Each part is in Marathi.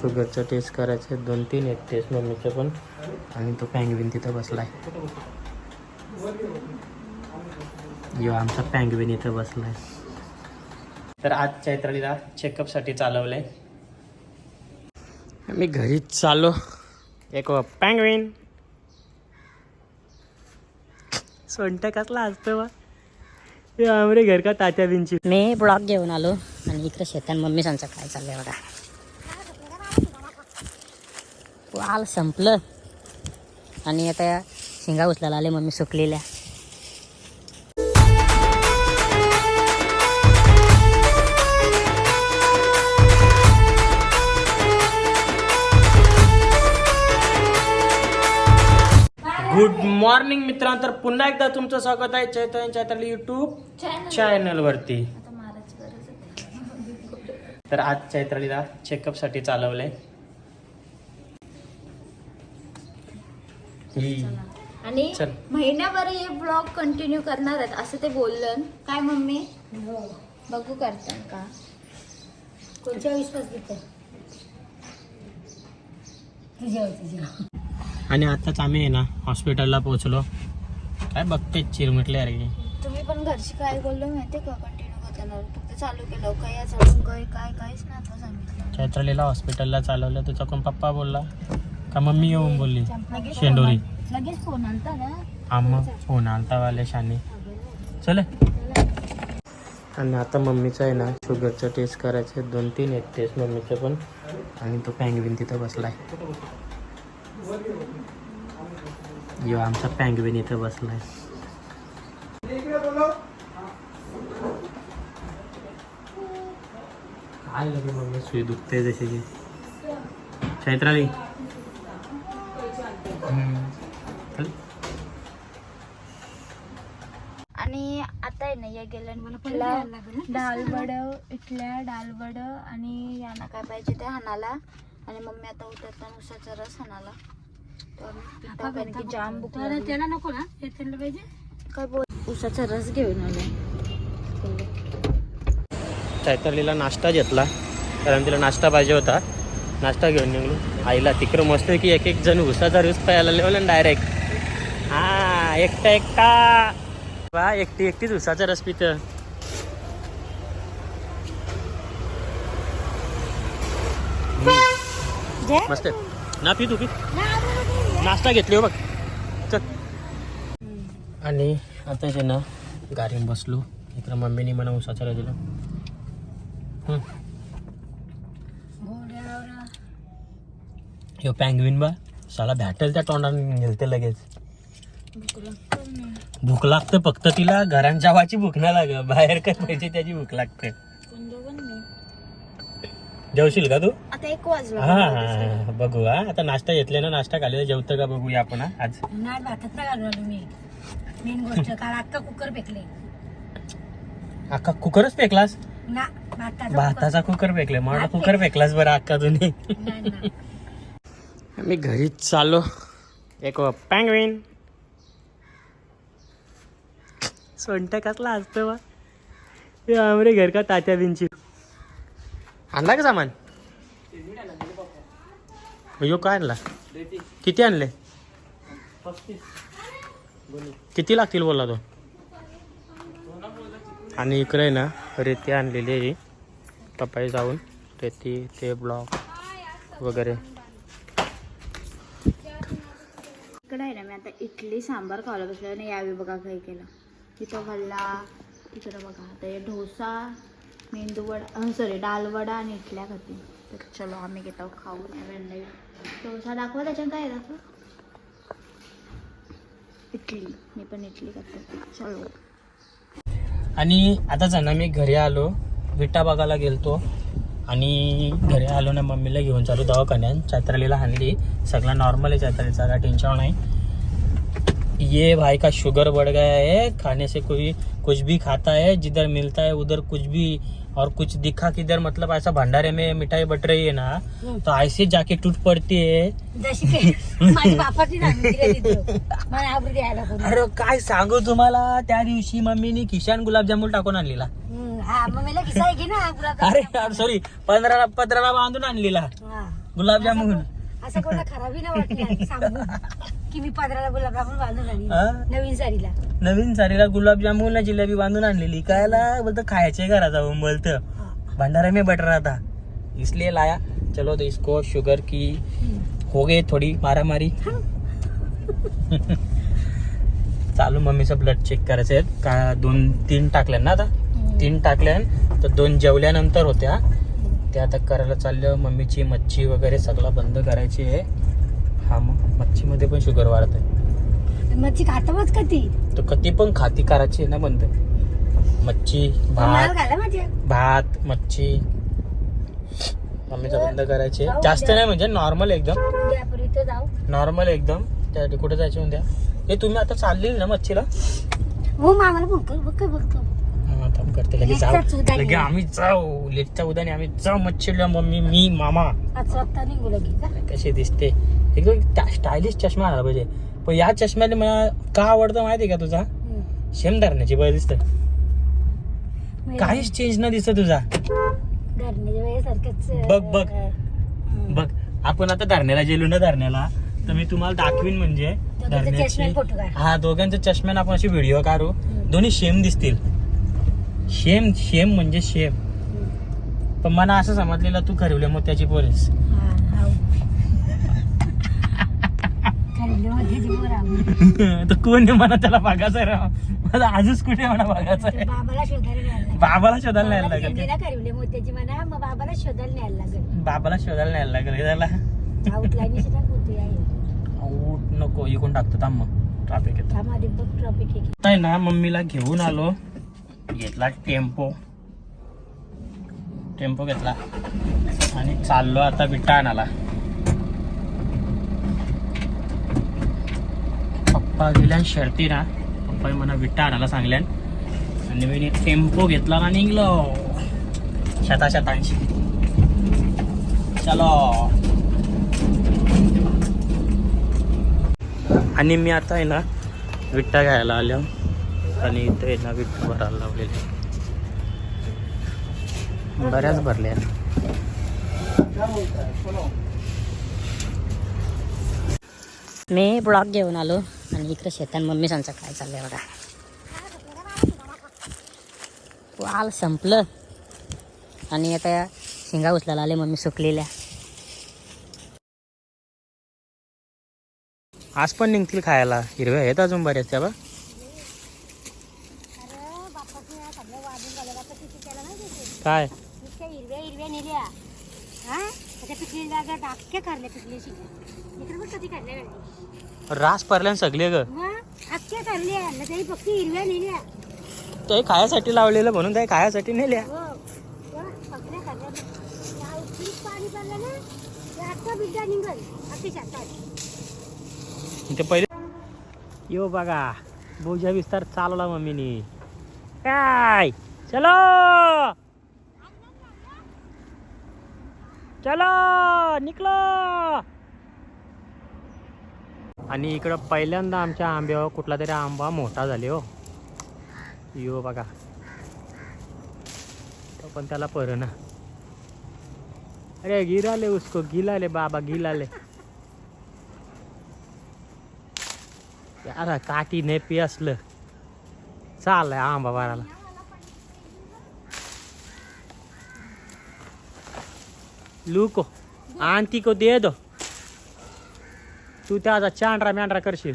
शुगरचं टेस्ट करायचं दोन तीन एक टेस्ट मम्मीचं पण. आणि तो पँगविन तिथं बसलाय. यो आमचा पँगविन इथं बसला आहे तर आज चैत्रालीला चेकअपसाठी चालवलंय. मी घरीच चाललो. एक पँगविन सोंट कसला असतो बा. आमरे घर का तात्या बिनची. मी ब्लॉग घेऊन आलो आणि इकडे शेतात मम्मी सांगचं काय चाललंय बघा. वाल संपलं. आणि आता शेंगा उचलायला आले मम्मी सुकलेल्या. गुड मॉर्निंग मित्रांनो. तर पुन्हा एकदा तुमचं स्वागत आहे चैतन्य चैत्राली युट्यूब चॅनल वरती तर आज चैत्रालीला चेकअपसाठी चालवलंय. ही. आणि चल. महिन्याभर हे ब्लॉग कंटिन्यू करणार आहेत असं ते बोललं. काय मम्मी? बघू करतात का? कोणत्या विश्वास घेते आणि आताच आम्ही आहे ना हॉस्पिटलला पोहोचलो. काय बघते चिरमिटले अरे. तुम्ही पण घरची काय बोललो माहितीये का? कंटिन्यू करणार फक्त चालू केलं. काय या चालून काय काय काहीच नाही आता सांगितलं. चैत्रालीला हॉस्पिटलला चालवलं. तुझा कोण पप्पा बोलला? का मम्मी येऊन बोलली? शेंडोरी. लगेच फोन आलता ना? आम्हा फोन आलता वाले शाने. चल. आणि आता मम्मीचं आहे ना शुगरचं टेस्ट करायचं दोन तीन आहेत टेस्ट मम्मीचं पण. आणि तो पँगविन तिथं बसलाय. यो आमचा पँगविन इथं बसलाय. काय लगे मम्मी सुई दुखते जशी. की चैत्राली. आणि आता आहे ना या गेल्या डालवड इथल्या डालवड आणि यांना काय पाहिजे ते हाणाला. आणि मम्मी आता उतरताना उसाचा रस हाणाला. कारण की जाम लागली. त्याला नको ना? हे त्यांना पाहिजे? काय बोल? उसाचा रस घेऊन आलो. चैतालीला नाश्ता घेतला कारण तिला नाश्ता पाहिजे होता. नाश्ता घेऊन निघलो. आईला तिकडं मस्त की एक एक जण उसाचा रस प्यायला लावला डायरेक्ट हा एकटा एकटा. वा एकटी एकटीच उसाचा रस पित. मस्त आहे. ना पी तू पी नाश्ता घेतली हो बघ. चल. आणि आता जे ना गाडीत बसलो. इकडं मम्मीने मला उसाचा रस दिला हम्म. ह्यो पँगविन बा. साला भेटेल त्या तोंडाने गेलते लगेच. भूक लागते फक्त तिला. घरात जेवायची भूक नाही लाग बाहेर काय पाहिजे त्याची भूक लागते. जेवशील का तू? आता एक वाजला. हा हा, हा. बघू हा. आता नाश्ता घेतले ना? नाश्ता खाल्लेला. जेवतं का बघूया आपण हा, आज. नाही भातात नाही घालू मी. मेन गोष्ट कारण अक्का कुकर फेकले. अख्खा कुकरच फेकलास? ना भाताचा भाताचा कुकर फेकले मला कुकर फेकलास बरं अक्का तुम्ही नाही. मी घरीच चाललो. एक पँगविन सोंट कसला असतो हे आमरे घर का तात्या बिनची. आणला का सामान? यो काय आणला? किती आणले? किती लागतील बोलला तो? आणि इकडे आहे ना रेती आणलेली आहे. पप्पाई जाऊन रेती ते ब्लॉक वगैरे. इकडे आहे ना मी आता इडली सांबार खायला बसलो आणि यावेळी बघा काही केलं. तिथं खाल्ला तिकडं बघा आता हे डोसा मेंदू वडा सॉरी डालवडा आणि इडल्या खाते. तर चलो आम्ही घेतो खाऊ. नाही डोसा दाखवा त्याच्यात काय आहे दाखवा. इडली मी पण इडली करते चलो. आणि आताच आहे ना मी घरी आलो. विटा बघायला गेलतो. आणि घरी आलो ना मम्मीला घेऊन चालू दवाखान्यात. चैत्रालीला हाणली. सगळं नॉर्मल आहे चैत्रालीचा काय टेन्शन नाही. ये भाई का शुगर बढ़ गया है. खाने से कोई कुछ भी खाता है जिधर मिलता है उधर कुछ भी और कुछ दिखा किधर मतलब ऐसा भंडारे में मिठाई बट रही है ना तो ऐसे जाके टूट पड़ती है. अरे काय सांगू तुम्हाला त्या दिवशी मम्मीने खिशान गुलाबजामुन टाकून आणलेला. हा मग आहे की ना अरे सॉरी पंधराला पत्राला बांधून आणलेला. हा. गुलाबजामुन. असं कोणाला खराबी नाही वाटलं सांगू. की मी पदराला गुलाबजामुन बांधून आली हा? नवीन साडीला. नवीन सारीला गुलाबजामुन जिलेबी बांधून आणलेली. कायला? बोलतो खायचे घरा जाऊन बोलतं. भंडारा में बट रहा था इसलिए लाया. चलो तो इसको शुगर की हो गई थोड़ी मारा मारी चालू मम्मीचं ब्लड चेक करायचं आहे का दोन तीन टाकल्या ना आता? तीन टाकल्या तर दोन जेवल्यानंतर होत्या. ते आता करायला चाललं. मम्मीची मच्छी वगैरे सगळं बंद करायची आहे. हा मग मच्छीमध्ये पण शुगर वाढत आहे. मच्छी खातावच का ती? तर कधी पण खाती करायची आहे ना बंद. मच्छी भात भात मच्छी. मम्मीचं बंद करायची आहे. जास्त नाही म्हणजे नॉर्मल एकदम. नॉर्मल एकदम. त्यासाठी कुठे जायचे उद्या हे तुम्ही आता चालली ना मच्छीला? हो मामाला फोन कर बघ काय हा, थांब करते लगेच लेकचा जाऊ. चुदानी. लगे आम्ही जाऊ लेटच्या उद्याने आम्ही जाऊ मच्छीला मम्मी मी मामा. निघू हा? कशी दिसते? एकदम स्टायलिश चष्मा आला पाहिजे. पण या चष्म्याने मला का आवडतं माहिती आहे का तुझा? हम्म. शेम धरण्याची बरं दिसतं. मी- काहीच चेंज न दिसत तुझा. वेळेसारखंच बघ, बघ. बघ आपण आता धरण्याला गेलो ना धरण्याला. तर मी तुम्हाला दाखवीन म्हणजे धरण्याची. हा दोघांच्या चष्म्याने आपण अशी व्हिडिओ काढू. दोन्ही शेम दिसतील शेम शेम म्हणजे शेम. पण मला असं समजलेलं तू हा. खाल्लं मध्येची पोरं आम्ही. तर कोण म्हणा त्याला बघायचं राव मला आजच कुठे म्हणा बघायचं बाबाला शोधायला न्यायला लागेल. बाबाला शोधायला न्यायला लागेल मग बाबाला शोधायला न्यायला लागेल त्याला आऊट नको इकडून टाकतो थांब मग ट्रॅफिक येतो आहे ना मम्मीला घेऊन आलो घेतला टेम्पो टेम्पो घेतला आणि चाललो आता विटा आणायला पप्पा गेल्यान शर्ती ना पप्पा म्हणा विटा आणायला सांगल्यान आणि मी टेम्पो घेतला ना निघलो शता शतांशी चलो आणि मी आता आहे ना विट्टा घ्यायला आलो. आणि इथे आहे ना विट्टा भरायला लावलेले. बऱ्याच भरल्या. मी ब्लॉक घेऊन आलो आणि इकडे शेतात मम्मी सांगता काय चाललंय बघा. वाल संपलं. आणि आता या शिंगा उचलायला आले मम्मी सुकलेल्या. आज पण निघतील खायला. हिरव्या आहेत अजून बऱ्याच त्या बा काय? हिरव्या हिरव्या नेल्या रास पडल्या सगळे ग. ते खायासाठी लावलेलं म्हणून ते खायासाठी नेल्या. पाणी ते पहिले यो बघा बोजा विस्तार चालवला मम्मीनी काय? चलो! चलो! निकलो! आणि इकडं पहिल्यांदा आमच्या आंब्यावर कुठला तरी आंबा मोठा झाले हो. यो बघा. तो पण त्याला पर ना अरे गिराले उसको गिलाले बाबा गिलाले. यार काठी नेपी असलं. चाललंय आंबा बाराला लुको आंटी को दे दो. तू त्याचा चांडरा मॅंडरा करशील.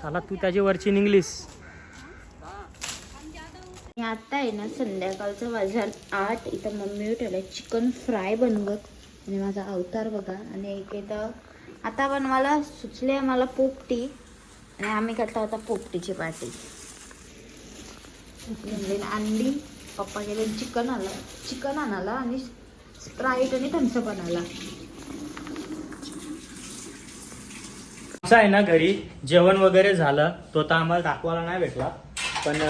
साला तू त्याची वरची निघलीस. आता आहे ना संध्याकाळचं बाजार आठ इथं मम्मी ठेवलं चिकन फ्राय बनवत. आणि माझा अवतार बघा. आणि एक इथं आता बनवायला सुचले मला पोपटी. आणि आम्ही करतो आता पोपटीची पार्टी. अंडी पप्पा गेले चिकन आला. चिकन आणाला आणि स्प्राईट आणि थम्सअप आणाला. आमचं आहे ना घरी जेवण वगैरे झालं. तो तर आम्हाला दाखवायला नाही भेटला. पण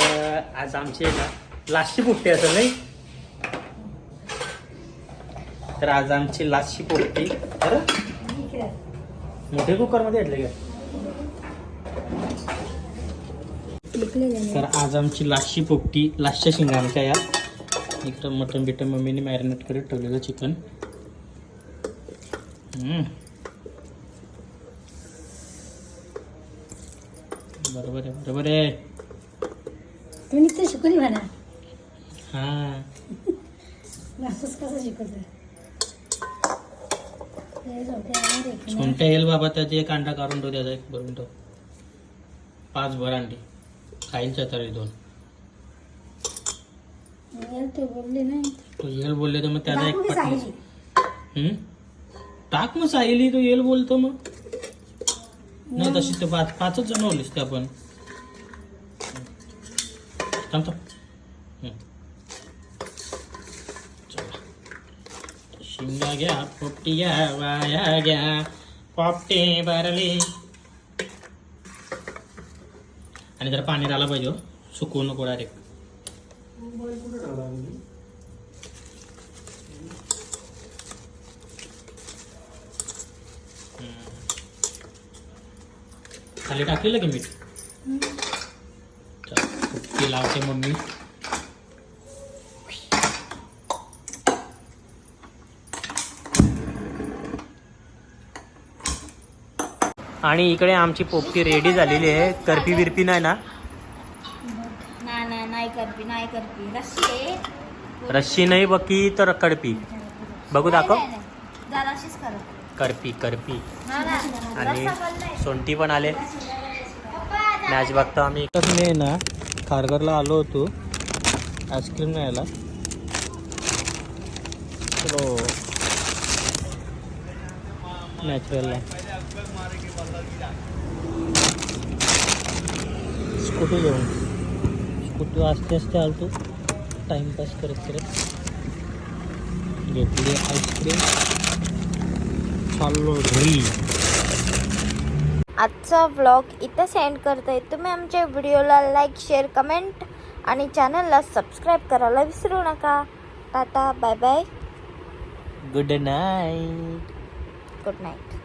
आज आमची ना लाशी पोपटी असेल नाही? तर आज आमची लाशी पोपटी तर मोठे कुकरमध्ये घेतले का? तर आज आमची लाशी पोपटी लाशच्या शिंगांच्या या इकडं मटन बिटन मम्मीने मॅरिनेट करत ठेवलेलं चिकन बरोबर आहे बरोबर आहे. तुम्ही तर शिकवली म्हणा हां. असंच कसं शिकवतो? छोट्या येईल बाबा त्याचे एक अंडा काढून ठेव त्याचा एक भरून ठेव. पाच भर अंडी. खाईलच्या तरी दोन. ते बोलले नाही तो येल बोलले तर मग त्याचा एक पटली? टाक मग सायली तो येल बोलतो मग. नाही तशी ते पाच पाचच जणवलीस ते आपण थांब थांब. हम्म. चला. शिंगा घ्या पोपटी घ्या वाया घ्या पोपटे भरले आणि जरा पाणी आला पाहिजे हो. सुकवू नको डायरेक्ट खाली टाकलेलं की मीठ कुट्टी लावते मम्मी. आणि इकडे आमची पोपटी रेडी झालेली आहे. करपी बिरपी नाही ना? नाही नाही नाही करपी नाही करपी. रस्सी नाही बकी तर कडपी बघू दाखव. नाही, नाही, नाही. करप करपी. आणि. सोंटी पण आले. मॅच बघतो आम्ही. मी ना खारघरला आलो होतो. आईस्क्रीम न्यायला चलो हो. नॅचरलला स्कूटी घेऊन. स्कूटी आस्ते आस्ते आलतो. टाइमपास करत करत. घेतली आईस्क्रीम. चाललो घरी. आजचा व्लॉग इथं सेंड करतोय तुम्ही आमच्या व्हिडिओला लाईक शेअर कमेंट आणि चॅनलला सबस्क्राईब करायला विसरू नका. Tata bye bye good night good night